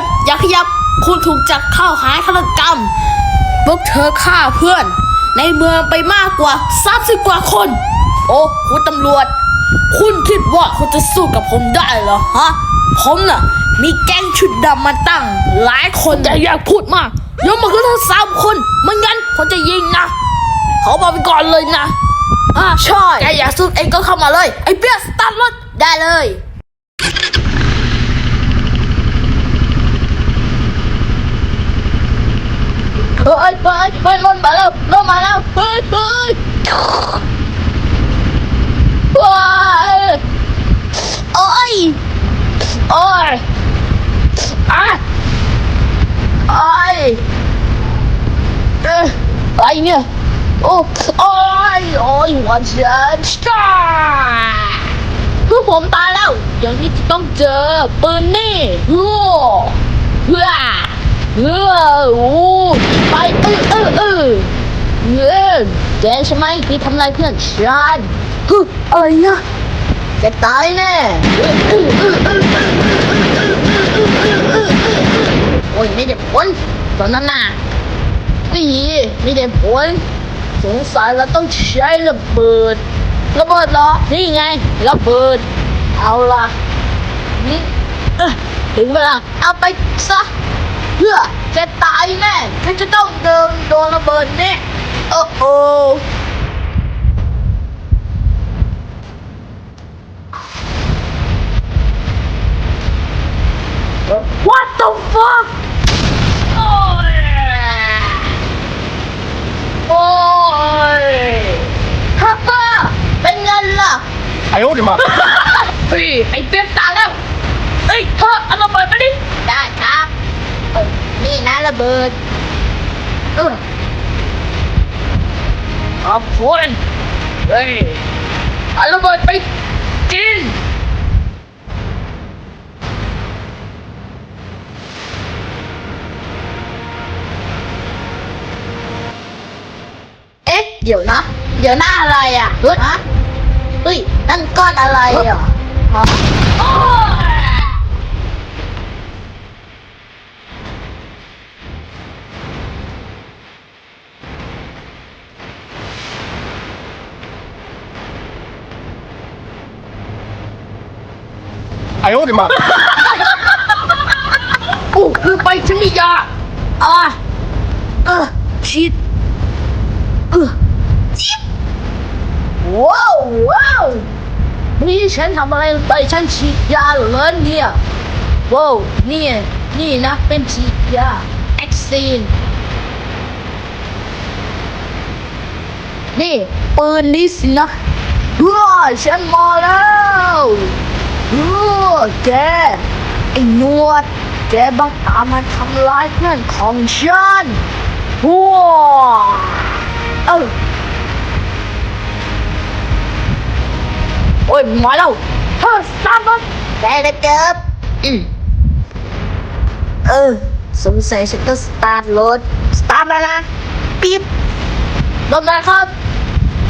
อนอย่าขยับคุณถูกจับเข้าหาฆาตกรรมพวกเธอฆ่าเพื่อน ในเมืองไปมากกว่า30กว่าคน โอ้คุณตำรวจ คุณคิดว่าคุณจะสู้กับผมได้เหรอฮะ ผมน่ะ มีแก๊งชุดดำมาตั้ง หลายคนแต่อยากพูดมากยกมาคือทั้งสามคนไม่งั้นผมจะยิงนะเขาบอกไปก่อนเลยนะอ่าใช่แกอยากสู้เองก็เข้ามาเลย ไอ้เปี้ยสตาร์ทรถได้เลย ฮ้ยเฮ้ยเฮ้ยรถมาแล้วรถมาแล้วเฮ้ยเฮ้ยว้ายโอ้ยโอ้ยอะโอ้ยเอ้ยอะไรเนี่ยโอ้โอ้ยโอ้ยหัวฉันจ้าร์คือผมตายแล้วอย่างนี้ต้องเจอปืนนี่โอ้เฮ้ย เออโอ้ไปเออเออเออเออแกใช่ไหมที่ทำลายเพื่อนฉันฮึอะไรนะแกตายแน่โอ้ยไม่ได้ผลตอนนั้นน่ะนี่ไม่ได้ผลสงสัยเราต้องใช้ระเบิดระเบิดเหรอนี่ไงระเบิด เอาล่ะนี่เอ้อถึงเวลาเอาไปซะ เพื่อแกตายแน่ฉันจะต้องเดินโดนระเบิดแน่โอ้โหวัดต the fuck โอ้ยโอ้ยฮับเบอเป็นเงินละไอ้โอ้ดิมา เฮ้ยไอ้เต้นตายแล้ว เฮ้ยเธอเอาระเบิดไปดิได้ เบิดเออขอบคุณเฮ้ยเอาระเบิดไปกินเอ๊ะเดี๋ยวนะ เดี๋ยวหน้าอะไรอะเฮ้ยฮะเฮ้ยนั่นก้อนอะไรอะฮะ โอ้ย 哎呦我的妈！ โอ้คือไปฉันมียาอ่ะเออฉีดเออจิ๊บว้าวว้าวนี่ฉันทำอะไรลงไปฉันฉีดยาเหรอเนี่ยว้าวนี่นี่นะเป็นฉีดยาแอคซีนนี่ปืนนี่สินะว้าฉันมาแล้วว้า แก ไอ้หนวด แกบังอาจมาทำร้ายเพื่อนของฉันว้าเออโอ้ยมาแล้วเฮ้ยสตาร์ทรถแกจะเจ็บอืมเออ สงสัยฉันต้องสตาร์ทรถ สตาร์ทแล้วนะ ปิ๊บรถนะครับ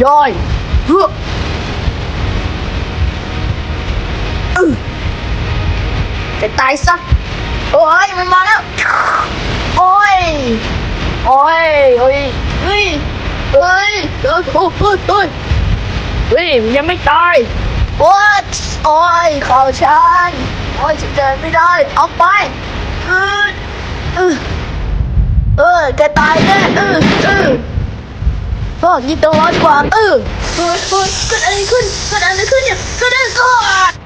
ย่อยเฮ้อ จะตายซะโอ้ยมันมาแล้ว โอ้ย โอ้ย โอ้ย เฮ้ย เฮ้ยเฮ้ยโอ้ยเฮ้ยเฮ้ยยังไม่ตาย what โอ้ยเข่าฉันโอ้ยฉันเดินไม่ได้ออกไปเออเออเออแกตายแน่เออเออก็ยิงตัวร้อนกว่าเออเฮ้ยเฮ้ยเกิดอะไรขึ้นเกิดอะไรขึ้นเนี่ยเกิดอะไรขึ้น